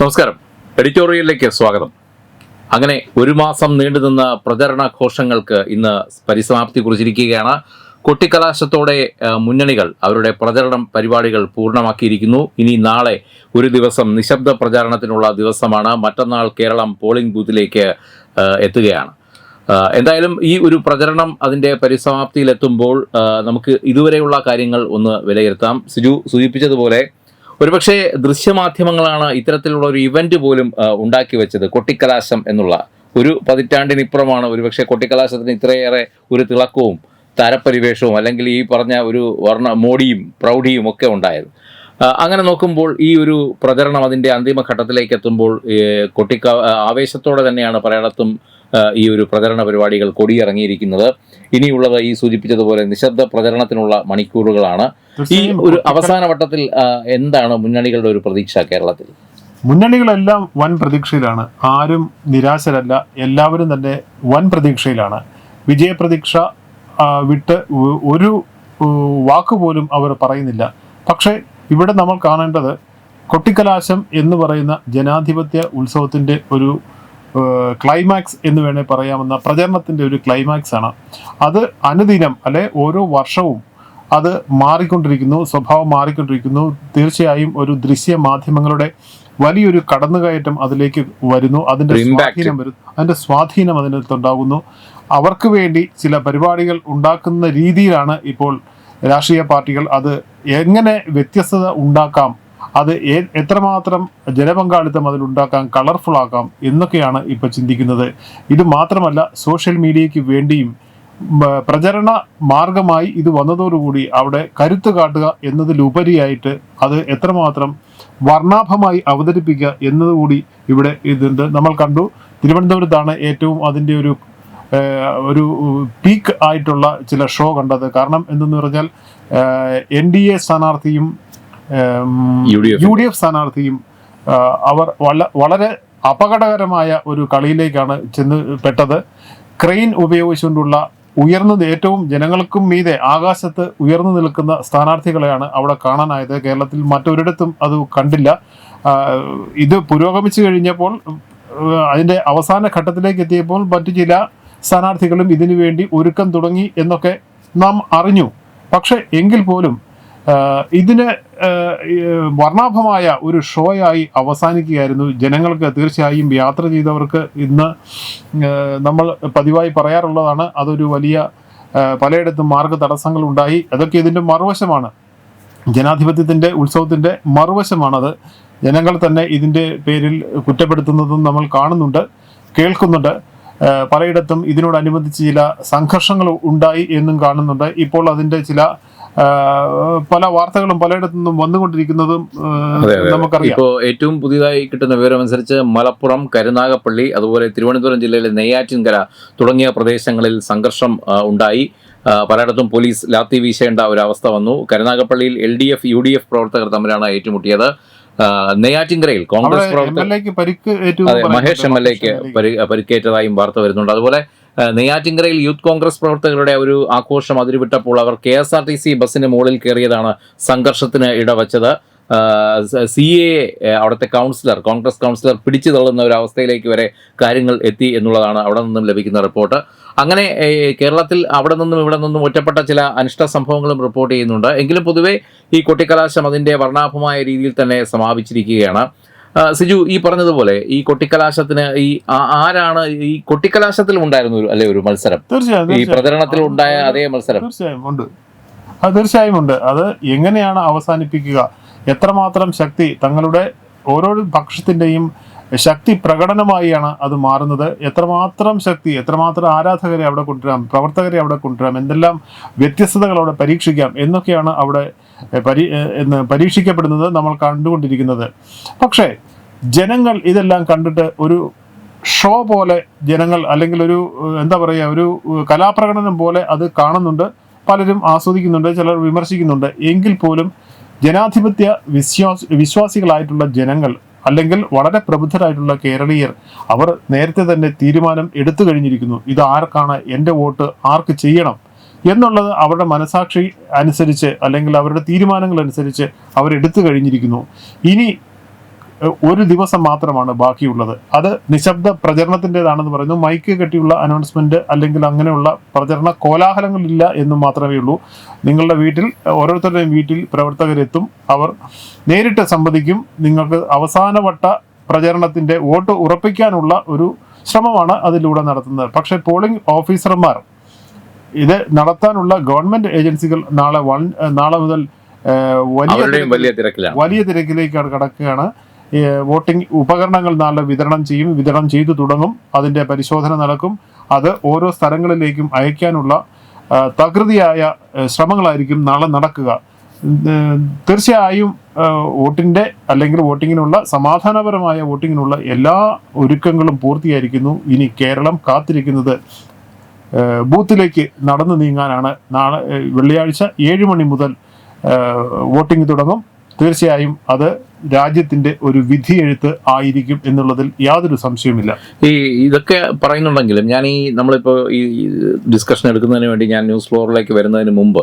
നമസ്കാരം. എഡിറ്റോറിയലിലേക്ക് സ്വാഗതം. അങ്ങനെ ഒരു മാസം നീണ്ടുനിന്ന പ്രചരണ ഘോഷങ്ങൾക്ക് ഇന്ന് പരിസമാപ്തി കുറിച്ചിരിക്കുകയാണ്. കൊട്ടിക്കലാശത്തോടെ മുന്നണികൾ അവരുടെ പ്രചരണം പരിപാടികൾ പൂർണമാക്കിയിരിക്കുന്നു. ഇനി നാളെ ഒരു ദിവസം നിശബ്ദ പ്രചാരണത്തിനുള്ള ദിവസമാണ്. മറ്റന്നാൾ കേരളം പോളിംഗ് ബൂത്തിലേക്ക് എത്തുകയാണ്. എന്തായാലും ഈ ഒരു പ്രചരണം അതിന്റെ പരിസമാപ്തിയിലെത്തുമ്പോൾ നമുക്ക് ഇതുവരെയുള്ള കാര്യങ്ങൾ ഒന്ന് വിലയിരുത്താം. സിജു സൂചിപ്പിച്ചതുപോലെ ഒരുപക്ഷെ ദൃശ്യമാധ്യമങ്ങളാണ് ഇത്തരത്തിലുള്ള ഒരു ഇവന്റ് പോലും ഉണ്ടാക്കി വെച്ചത്. കൊട്ടിക്കലാശം എന്നുള്ള ഒരു പതിറ്റാണ്ടിനിപ്പുറമാണ് ഒരുപക്ഷെ കൊട്ടിക്കലാശത്തിന് ഇത്രയേറെ ഒരു തിളക്കവും താരപരിവേഷവും അല്ലെങ്കിൽ ഈ പറഞ്ഞ ഒരു വർണ മോടിയും പ്രൗഢിയും ഒക്കെ ഉണ്ടായത്. അങ്ങനെ നോക്കുമ്പോൾ ഈ ഒരു പ്രചരണം അതിന്റെ അന്തിമ ഘട്ടത്തിലേക്ക് എത്തുമ്പോൾ കൊട്ടിക്ക ആവേശത്തോടെ തന്നെയാണ് പലയിടത്തും ഈ ഒരു പ്രചരണ പരിപാടികൾ കൊടിയിറങ്ങിയിരിക്കുന്നത്. ഇനിയുള്ളത് ഈ സൂചിപ്പിച്ചതുപോലെ നിശബ്ദ പ്രചരണത്തിനുള്ള മണിക്കൂറുകളാണ്. ഈ ഒരു അവസാന വട്ടത്തിൽ എന്താണ് മുന്നണികളുടെ ഒരു പ്രതീക്ഷ കേരളത്തിൽ? മുന്നണികളെല്ലാം വൻ പ്രതീക്ഷയിലാണ്. ആരും നിരാശരല്ല. എല്ലാവരും തന്നെ വൻ പ്രതീക്ഷയിലാണ്. വിജയപ്രതീക്ഷ വിട്ട് ഒരു വാക്കുപോലും വാക്ക് പോലും അവർ പറയുന്നില്ല. പക്ഷേ ഇവിടെ നമ്മൾ കാണേണ്ടത് കൊട്ടിക്കലാശം എന്ന് പറയുന്ന ജനാധിപത്യ ഉത്സവത്തിന്റെ ഒരു ക്ലൈമാക്സ് എന്ന് വേണേൽ പറയാമെന്ന പ്രചരണത്തിന്റെ ഒരു ക്ലൈമാക്സ് ആണ്. അത് അനുദിനം അല്ലെ ഓരോ വർഷവും അത് മാറിക്കൊണ്ടിരിക്കുന്നു സ്വഭാവം മാറിക്കൊണ്ടിരിക്കുന്നു. തീർച്ചയായും ഒരു ദൃശ്യ മാധ്യമങ്ങളുടെ വലിയൊരു കടന്നുകയറ്റം അതിലേക്ക് വരുന്നു. അതിന്റെ സ്വാധീനം വരുന്നു അതിന്റെ സ്വാധീനം അതിനകത്തുണ്ടാകുന്നു അവർക്ക് വേണ്ടി ചില പരിപാടികൾ ഉണ്ടാക്കുന്ന രീതിയിലാണ് ഇപ്പോൾ രാഷ്ട്രീയ പാർട്ടികൾ അത് എങ്ങനെ വ്യത്യസ്തത ഉണ്ടാക്കാം അത് എത്രമാത്രം ജനപങ്കാളിത്തം അതിലുണ്ടാക്കാം കളർഫുൾ ആക്കാം എന്നൊക്കെയാണ് ഇപ്പൊ ചിന്തിക്കുന്നത് ഇത് മാത്രമല്ല സോഷ്യൽ മീഡിയയ്ക്ക് വേണ്ടിയും പ്രചരണ മാർഗമായി ഇത് വന്നതോടുകൂടി അവിടെ കരുത്ത് കാട്ടുക എന്നതിലുപരിയായിട്ട് അത് എത്രമാത്രം വർണാഭമായി അവതരിപ്പിക്കുക എന്നതുകൂടി ഇവിടെ ഇതുണ്ട് നമ്മൾ കണ്ടു തിരുവനന്തപുരത്താണ് ഏറ്റവും അതിന്റെ ഒരു ഒരു പീക്ക് ആയിട്ടുള്ള ചില ഷോ കണ്ടത് കാരണം എന്തെന്ന് പറഞ്ഞാൽ എൻ ഡി എ സ്ഥാനാർത്ഥിയും. U D F. സ്ഥാനാർത്ഥിയും അവർ വള- വളരെ അപകടകരമായ ഒരു കളിയിലേക്കാണ് ചെന്ന് പെട്ടത്. ക്രെയിൻ ഉപയോഗിച്ചുകൊണ്ടുള്ള ഉയർന്നത് ഏറ്റവും ജനങ്ങൾക്കും മീതെ ആകാശത്ത് ഉയർന്നു നിൽക്കുന്ന സ്ഥാനാർത്ഥികളെയാണ് അവിടെ കാണാനായത്. കേരളത്തിൽ മറ്റൊരിടത്തും അത് കണ്ടില്ല. ഇത് പുരോഗമിച്ചു കഴിഞ്ഞപ്പോൾ അതിന്റെ അതിന്റെ അവസാന ഘട്ടത്തിലേക്ക് എത്തിയപ്പോൾ മറ്റു ചില സ്ഥാനാർത്ഥികളും ഇതിനു വേണ്ടി ഒരുക്കം തുടങ്ങി എന്നൊക്കെ നാം അറിഞ്ഞു. പക്ഷേ എങ്കിൽ പോലും ഇതിന് വർണാഭമായ ഒരു ഷോയായി അവസാനിക്കുകയായിരുന്നു. ജനങ്ങൾക്ക് തീർച്ചയായും യാത്ര ചെയ്തവർക്ക് ഇന്ന് നമ്മൾ പതിവായി പറയാറുള്ളതാണ്. അതൊരു വലിയ പലയിടത്തും മാർഗ തടസ്സങ്ങൾ ഉണ്ടായി. അതൊക്കെ ഇതിന്റെ മറുവശമാണ്. ജനാധിപത്യത്തിന്റെ ഉത്സവത്തിന്റെ മറുവശമാണത്. ജനങ്ങൾ തന്നെ ഇതിന്റെ പേരിൽ കുറ്റപ്പെടുത്തുന്നതും നമ്മൾ കാണുന്നുണ്ട് കേൾക്കുന്നുണ്ട്. പലയിടത്തും ഇതിനോടനുബന്ധിച്ച് ചില സംഘർഷങ്ങൾ ഉണ്ടായി എന്നും കാണുന്നുണ്ട്. ഇപ്പോൾ അതിന്റെ ചില പല വാർത്തകളും പലയിടത്തു നിന്നും വന്നുകൊണ്ടിരിക്കുന്നതും. നമുക്കറിയാം. ഇപ്പോൾ ഏറ്റവും പുതിയതായി കിട്ടുന്ന വിവരം അനുസരിച്ച് മലപ്പുറം കരുനാഗപ്പള്ളി അതുപോലെ തിരുവനന്തപുരം ജില്ലയിലെ നെയ്യാറ്റിൻകര തുടങ്ങിയ പ്രദേശങ്ങളിൽ സംഘർഷം ഉണ്ടായി. പലയിടത്തും പോലീസ് ലാത്തി വീശേണ്ട ഒരു അവസ്ഥ വന്നു. കരുനാഗപ്പള്ളിയിൽ L D F U D F പ്രവർത്തകർ തമ്മിലാണ് ഏറ്റുമുട്ടിയത്. നെയ്യാറ്റിൻകരയിൽ കോൺഗ്രസ് പ്രവർത്തകർ മഹേഷ് എം എൽ എക്ക് പരിക്കേറ്റതായും വാർത്ത വരുന്നുണ്ട്. അതുപോലെ ആ, നെയ്യാറ്റിൻകരയിൽ യൂത്ത് കോൺഗ്രസ് പ്രവർത്തകരുടെ ഒരു ആഘോഷം അതിരുവിട്ടപ്പോൾ അവർ K S R T C ബസ്സിന് മുകളിൽ കയറിയതാണ് സംഘർഷത്തിന് ഇടവച്ചത്. സി എ അവിടുത്തെ കൗൺസിലർ കോൺഗ്രസ് കൗൺസിലർ പിടിച്ചു തള്ളുന്ന ഒരു അവസ്ഥയിലേക്ക് വരെ കാര്യങ്ങൾ എത്തി എന്നുള്ളതാണ് അവിടെ നിന്നും ലഭിക്കുന്ന റിപ്പോർട്ട്. അങ്ങനെ കേരളത്തിൽ അവിടെ നിന്നും ഇവിടെ നിന്നും ഒറ്റപ്പെട്ട ചില അനിഷ്ട സംഭവങ്ങളും റിപ്പോർട്ട് ചെയ്യുന്നുണ്ട്. എങ്കിലും പൊതുവേ ഈ കൊട്ടിക്കലാശം അതിന്റെ വർണാഭമായ രീതിയിൽ തന്നെ സമാപിച്ചിരിക്കുകയാണ്. സിജു ഈ പറഞ്ഞതുപോലെ ഈ കൊട്ടിക്കലാശത്തിന് ഈ ആരാണ് ഈ കൊട്ടിക്കലാശത്തിൽ ഉണ്ടായിരുന്നു അല്ലെ ഒരു മത്സരം? തീർച്ചയായും ഈ. പ്രചരണത്തിൽ ഉണ്ടായ അതേ മത്സരം. തീർച്ചയായും ഉണ്ട്. അത് തീർച്ചയായും ഉണ്ട്. അത് എങ്ങനെയാണ് അവസാനിപ്പിക്കുക? എത്രമാത്രം ശക്തി തങ്ങളുടെ ഓരോ പക്ഷത്തിന്റെയും ശക്തി പ്രകടനമായാണ് അത് മാറുന്നത്. എത്രമാത്രം ശക്തി എത്രമാത്രം ആരാധകരെ അവിടെ കൊണ്ടുവരാം പ്രവർത്തകരെ അവിടെ കൊണ്ടുവരാം എന്തെല്ലാം വ്യത്യസ്തതകൾ അവിടെ പരീക്ഷിക്കാം എന്നൊക്കെയാണ് അവിടെ പരി എന്ന് പരീക്ഷിക്കപ്പെടുന്നത് നമ്മൾ കണ്ടുകൊണ്ടിരിക്കുന്നത്. പക്ഷേ ജനങ്ങൾ ഇതെല്ലാം കണ്ടിട്ട് ഒരു ഷോ പോലെ ജനങ്ങൾ അല്ലെങ്കിൽ ഒരു എന്താ പറയുക ഒരു കലാപ്രകടനം പോലെ അത് കാണുന്നുണ്ട്. പലരും ആസ്വദിക്കുന്നുണ്ട് ചിലർ വിമർശിക്കുന്നുണ്ട്. എങ്കിൽ പോലും ജനാധിപത്യ വിശ്വാസ വിശ്വാസികളായിട്ടുള്ള ജനങ്ങൾ അല്ലെങ്കിൽ വളരെ പ്രബുദ്ധരായിട്ടുള്ള കേരളീയർ അവർ നേരത്തെ തന്നെ തീരുമാനം എടുത്തു കഴിഞ്ഞിരിക്കുന്നു. ഇത് ആർക്കാണ്? എന്റെ വോട്ട് ആർക്ക് ചെയ്യണം? എന്നുള്ളത് അവരുടെ മനസാക്ഷി അനുസരിച്ച് അല്ലെങ്കിൽ അവരുടെ തീരുമാനങ്ങൾ അനുസരിച്ച് അവരെടുത്തു കഴിഞ്ഞിരിക്കുന്നു. ഇനി ഒരു ദിവസം മാത്രമാണ് ബാക്കിയുള്ളത്. അത് നിശബ്ദ പ്രചരണത്തിന്റെതാണെന്ന് പറയുന്നു. മൈക്ക് കെട്ടിയുള്ള അനൗൺസ്മെന്റ് അല്ലെങ്കിൽ അങ്ങനെയുള്ള പ്രചരണ കോലാഹലങ്ങളില്ല എന്ന് മാത്രമേ ഉള്ളൂ. നിങ്ങളുടെ വീട്ടിൽ ഓരോരുത്തരുടെയും വീട്ടിൽ പ്രവർത്തകരെത്തും. അവർ നേരിട്ട് സംവദിക്കും. നിങ്ങൾക്ക് അവസാനവട്ട പ്രചരണത്തിന്റെ വോട്ട് ഉറപ്പിക്കാനുള്ള ഒരു ശ്രമമാണ് അതിലൂടെ നടത്തുന്നത്. പക്ഷെ പോളിംഗ് ഓഫീസർമാർ ഇത് നടത്താനുള്ള ഗവൺമെന്റ് ഏജൻസികൾ നാളെ വൺ- നാളെ മുതൽ വലിയ വലിയ തിരക്കിലേക്കാണ് കടക്കുകയാണ്. വോട്ടിംഗ് ഉപകരണങ്ങൾ നാളെ വിതരണം ചെയ്യും വിതരണം ചെയ്തു തുടങ്ങും അതിന്റെ പരിശോധന നടക്കും. അത് ഓരോ സ്ഥലങ്ങളിലേക്കും അയക്കാനുള്ള തകൃതിയായ ശ്രമങ്ങളായിരിക്കും നാളെ നടക്കുക. തീർച്ചയായും വോട്ടിന്റെ അല്ലെങ്കിൽ വോട്ടിങ്ങിനുള്ള സമാധാനപരമായ വോട്ടിങ്ങിനുള്ള എല്ലാ ഒരുക്കങ്ങളും പൂർത്തിയായിരിക്കുന്നു. ഇനി കേരളം കാത്തിരിക്കുന്നത് ബൂത്തിലേക്ക് നടന്നു നീങ്ങാനാണ്. നാളെ വെള്ളിയാഴ്ച ഏഴ് മണി മുതൽ വോട്ടിംഗ് തുടങ്ങും. തീർച്ചയായും അത് രാജ്യത്തിന്റെ ഒരു വിധിയെഴുത്ത് ആയിരിക്കും എന്നുള്ളതിൽ യാതൊരു സംശയവുമില്ല. ഈ ഇതൊക്കെ പറയുന്നുണ്ടെങ്കിലും ഞാൻ ഈ നമ്മളിപ്പോൾ ഈ ഡിസ്കഷൻ എടുക്കുന്നതിന് വേണ്ടി ഞാൻ ന്യൂസ് ഫ്ലോറിലേക്ക് വരുന്നതിന് മുമ്പ്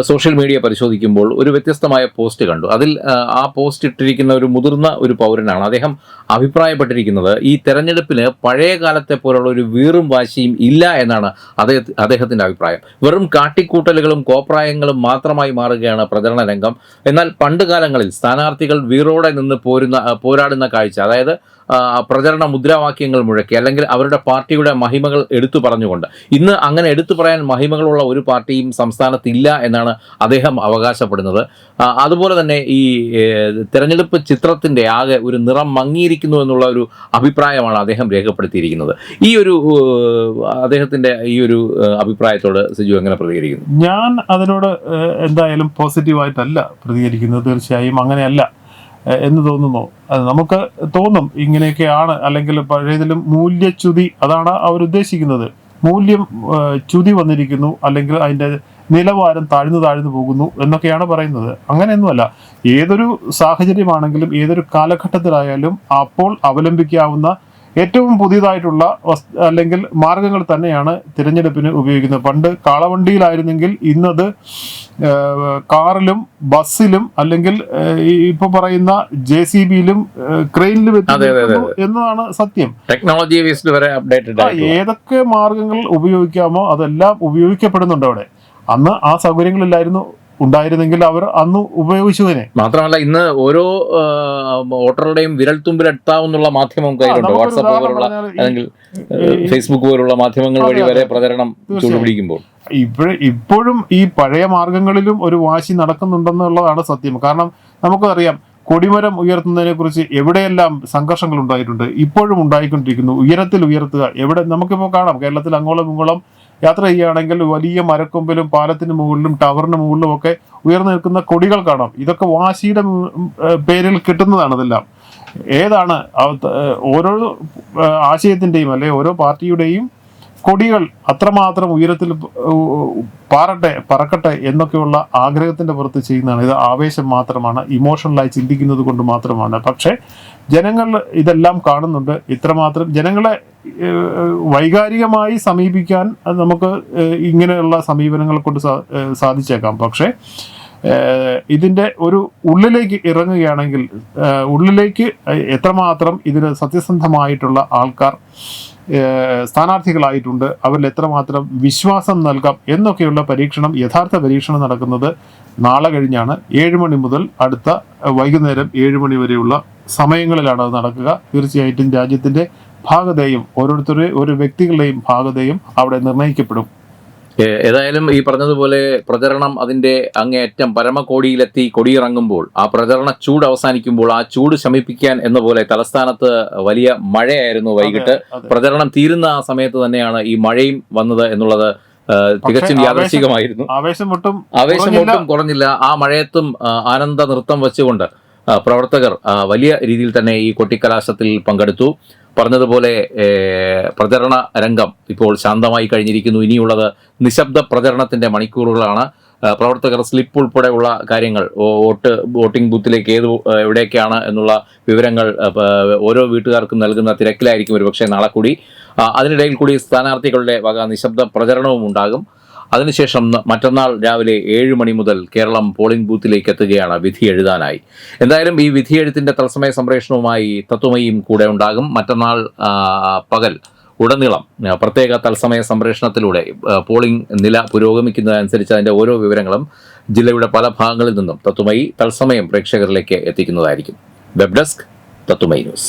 സോഷ്യൽ മീഡിയ പരിശോധിക്കുമ്പോൾ ഒരു വ്യത്യസ്തമായ പോസ്റ്റ് കണ്ടു. അതിൽ ആ പോസ്റ്റ് ഇട്ടിരിക്കുന്ന ഒരു മുതിർന്ന ഒരു പൗരനാണ്. അദ്ദേഹം അഭിപ്രായപ്പെട്ടിരിക്കുന്നത് ഈ തെരഞ്ഞെടുപ്പിന് പഴയ കാലത്തെ പോലുള്ള ഒരു വീറും വാശിയും ഇല്ല എന്നാണ് അദ്ദേഹ അദ്ദേഹത്തിന്റെ അഭിപ്രായം. വെറും കാട്ടിക്കൂട്ടലുകളും കോപ്രായങ്ങളും മാത്രമായി മാറുകയാണ് പ്രചരണ രംഗം. എന്നാൽ പണ്ട് കാലങ്ങളിൽ സ്ഥാനാർത്ഥികൾ വീറോടെ നിന്ന് പോരുന്ന പോരാടുന്ന കാഴ്ച അതായത് പ്രചരണ മുദ്രാവാക്യങ്ങൾ മുഴക്കി അല്ലെങ്കിൽ അവരുടെ പാർട്ടിയുടെ മഹിമകൾ എടുത്തു പറഞ്ഞുകൊണ്ട്. ഇന്ന് അങ്ങനെ എടുത്തു പറയാൻ മഹിമകളുള്ള ഒരു പാർട്ടിയും സംസ്ഥാനത്തില്ല എന്നാണ് അദ്ദേഹം അവകാശപ്പെടുന്നത്. അതുപോലെ തന്നെ ഈ തെരഞ്ഞെടുപ്പ് ചിത്രത്തിന്റെ ആകെ ഒരു നിറം മങ്ങിയിരിക്കുന്നു എന്നുള്ള ഒരു അഭിപ്രായമാണ് അദ്ദേഹം രേഖപ്പെടുത്തിയിരിക്കുന്നത്. ഈ ഒരു അദ്ദേഹത്തിന്റെ ഈ ഒരു അഭിപ്രായത്തോട് സിജു എങ്ങനെ പ്രതികരിക്കുന്നു? ഞാൻ അതിനോട് എന്തായാലും പോസിറ്റീവായിട്ടല്ല പ്രതികരിക്കുന്നത്. തീർച്ചയായും അങ്ങനെയല്ല. എന്ന് തോന്നുന്നു. നമുക്ക് തോന്നും ഇങ്ങനെയൊക്കെയാണ് അല്ലെങ്കിൽ പഴയതിലും മൂല്യച്യുതി അതാണ് അവർ ഉദ്ദേശിക്കുന്നത്. മൂല്യം ചുതി വന്നിരിക്കുന്നു അല്ലെങ്കിൽ അതിന്റെ നിലവാരം താഴ്ന്നു താഴ്ന്നു പോകുന്നു എന്നൊക്കെയാണ് പറയുന്നത്. അങ്ങനെയൊന്നുമല്ല. ഏതൊരു സാഹചര്യമാണെങ്കിലും ഏതൊരു കാലഘട്ടത്തിലായാലും അപ്പോൾ അവലംബിക്കാവുന്ന ഏറ്റവും പുതിയതായിട്ടുള്ള അല്ലെങ്കിൽ മാർഗങ്ങൾ തന്നെയാണ് തിരഞ്ഞെടുപ്പിന് ഉപയോഗിക്കുന്നത്. പണ്ട് കാളവണ്ടിയിലായിരുന്നെങ്കിൽ ഇന്നത് കാറിലും ബസ്സിലും അല്ലെങ്കിൽ ഇപ്പൊ പറയുന്ന ജെ സി ബിയിലും ക്രെയിനിലും. എന്നതാണ് സത്യം. ടെക്നോളജി വരെ അപ്ഡേറ്റഡ് ഏതൊക്കെ മാർഗങ്ങൾ ഉപയോഗിക്കാമോ അതെല്ലാം ഉപയോഗിക്കപ്പെടുന്നുണ്ട് അവിടെ. അന്ന് ആ സൗകര്യങ്ങളില്ലായിരുന്നു ഉണ്ടായിരുന്നെങ്കിൽ അവർ അന്ന് ഉപയോഗിച്ചതിനെ. മാത്രമല്ല ഇന്ന് ഓരോ വോട്ടറുടെയും വിരൽത്തുമ്പിൽ എത്താവുന്നുള്ള മാധ്യമം കയ്യിലുണ്ട്. വാട്സപ്പ് പോലുള്ള അല്ലെങ്കിൽ ഫേസ്ബുക്ക് പോലുള്ള മാധ്യമങ്ങൾ വഴി വരെ പ്രചരണം. ചൂടുപിടിക്കുമ്പോൾ ഇപ്പോഴും ഇപ്പോഴും ഈ പഴയ മാർഗങ്ങളിലും ഒരു വാശി നടക്കുന്നുണ്ടെന്നുള്ളതാണ് സത്യം. കാരണം നമുക്കറിയാം കൊടിമരം ഉയർത്തുന്നതിനെ കുറിച്ച് എവിടെയെല്ലാം സംഘർഷങ്ങൾ ഉണ്ടായിട്ടുണ്ട് ഇപ്പോഴും ഉണ്ടായിക്കൊണ്ടിരിക്കുന്നു. ഉയരത്തിൽ ഉയർത്തുക. എവിടെ നമുക്കിപ്പോൾ കാണാം കേരളത്തിൽ അങ്ങോളം ഇങ്ങോളം യാത്ര ചെയ്യുകയാണെങ്കിൽ വലിയ മരക്കൊമ്പിലും പാലത്തിന് മുകളിലും ടവറിന് മുകളിലും ഒക്കെ ഉയർന്നു നിൽക്കുന്ന കൊടികൾ കാണാം. ഇതൊക്കെ വാശിയുടെ പേരിൽ കിട്ടുന്നതാണ് ഇതെല്ലാം. ഏതാണ് ഓരോ ആശയത്തിന്റെയും അല്ലെ ഓരോ പാർട്ടിയുടെയും കൊടികൾ അത്രമാത്രം ഉയരത്തിൽ പാറട്ടെ പറക്കട്ടെ എന്നൊക്കെയുള്ള ആഗ്രഹത്തിന്റെ പുറത്ത് ചെയ്യുന്നതാണ്. ഇത് ആവേശം മാത്രമാണ് ഇമോഷണലായി ചിന്തിക്കുന്നത് കൊണ്ട് മാത്രമാണ്. പക്ഷേ ജനങ്ങൾ ഇതെല്ലാം കാണുന്നുണ്ട്. ഇത്രമാത്രം ജനങ്ങളെ വൈകാരികമായി സമീപിക്കാൻ നമുക്ക് ഇങ്ങനെയുള്ള സമീപനങ്ങൾ കൊണ്ട് സാധിച്ചേക്കാം. പക്ഷേ ഏഹ് ഇതിന്റെ ഒരു ഉള്ളിലേക്ക് ഇറങ്ങുകയാണെങ്കിൽ ഉള്ളിലേക്ക് എത്രമാത്രം ഇതിന് സത്യസന്ധമായിട്ടുള്ള ആൾക്കാർ സ്ഥാനാർത്ഥികളായിട്ടുണ്ട് അവരിൽ എത്രമാത്രം വിശ്വാസം നൽകാം എന്നൊക്കെയുള്ള പരീക്ഷണം യഥാർത്ഥ പരീക്ഷണം നടക്കുന്നത് നാളെ കഴിഞ്ഞാണ്. ഏഴ് മണി മുതൽ അടുത്ത വൈകുന്നേരം ഏഴ് മണി വരെയുള്ള സമയങ്ങളിലാണ് അത് നടക്കുക. തീർച്ചയായിട്ടും രാജ്യത്തിന്റെ ഭാഗതയും ഓരോരുത്തരുടെ ഓരോ വ്യക്തികളുടെയും ഭാഗതയും അവിടെ നിർണയിക്കപ്പെടും ഏതായാലും ഈ പറഞ്ഞതുപോലെ പ്രചരണം അതിന്റെ അങ്ങേയറ്റം പരമകോടിയിലെത്തി കൊടിയിറങ്ങുമ്പോൾ ആ പ്രചരണ ചൂട് അവസാനിക്കുമ്പോൾ ആ ചൂട് ശമിപ്പിക്കാൻ എന്ന പോലെ തലസ്ഥാനത്ത് വലിയ മഴയായിരുന്നു വൈകിട്ട്. പ്രചരണം തീരുന്ന ആ സമയത്ത് തന്നെയാണ് ഈ മഴയും വന്നത് എന്നുള്ളത് തികച്ചും യാദർശികമായിരുന്നു ആവേശം ഒട്ടും ആവേശം കുറഞ്ഞില്ല. ഒട്ടും കുറഞ്ഞില്ല ആ മഴയത്തും ആനന്ദ നൃത്തം വെച്ചുകൊണ്ട് പ്രവർത്തകർ വലിയ രീതിയിൽ തന്നെ ഈ കൊട്ടിക്കലാശത്തിൽ പങ്കെടുത്തു പറഞ്ഞതുപോലെ പ്രചരണ രംഗം ഇപ്പോൾ ശാന്തമായി കഴിഞ്ഞിരിക്കുന്നു. ഇനിയുള്ളത് നിശബ്ദ പ്രചരണത്തിന്റെ മണിക്കൂറുകളാണ്. പ്രവർത്തകർ സ്ലിപ്പ് ഉൾപ്പെടെയുള്ള കാര്യങ്ങൾ വോട്ട് വോട്ടിംഗ് ബൂത്തിലേക്ക് ഏത് എവിടെയൊക്കെയാണ് എന്നുള്ള വിവരങ്ങൾ ഓരോ വീട്ടുകാർക്കും നൽകുന്ന തിരക്കിലായിരിക്കും ഒരുപക്ഷെ നാളെ കൂടി. അതിനിടയിൽ കൂടി സ്ഥാനാർത്ഥികളുടെ വക നിശബ്ദ പ്രചരണവും ഉണ്ടാകും. അതിനുശേഷം മറ്റന്നാൾ രാവിലെ ഏഴ് മണി മുതൽ കേരളം പോളിംഗ് ബൂത്തിലേക്ക് എത്തുകയാണ് വിധി എഴുതാനായി. എന്തായാലും ഈ വിധി എഴുത്തിന്റെ തത്സമയ സംപ്രേഷണവുമായി തത്വമയും കൂടെ ഉണ്ടാകും. മറ്റന്നാൾ പകൽ ഉടനീളം പ്രത്യേക തത്സമയ സംപ്രേഷണത്തിലൂടെ പോളിംഗ് നില പുരോഗമിക്കുന്നതനുസരിച്ച് അതിന്റെ ഓരോ വിവരങ്ങളും ജില്ലയുടെ പല ഭാഗങ്ങളിൽ നിന്നും തത്വമയി തത്സമയം പ്രേക്ഷകരിലേക്ക് എത്തിക്കുന്നതായിരിക്കും. Web desk Tatwamayi news.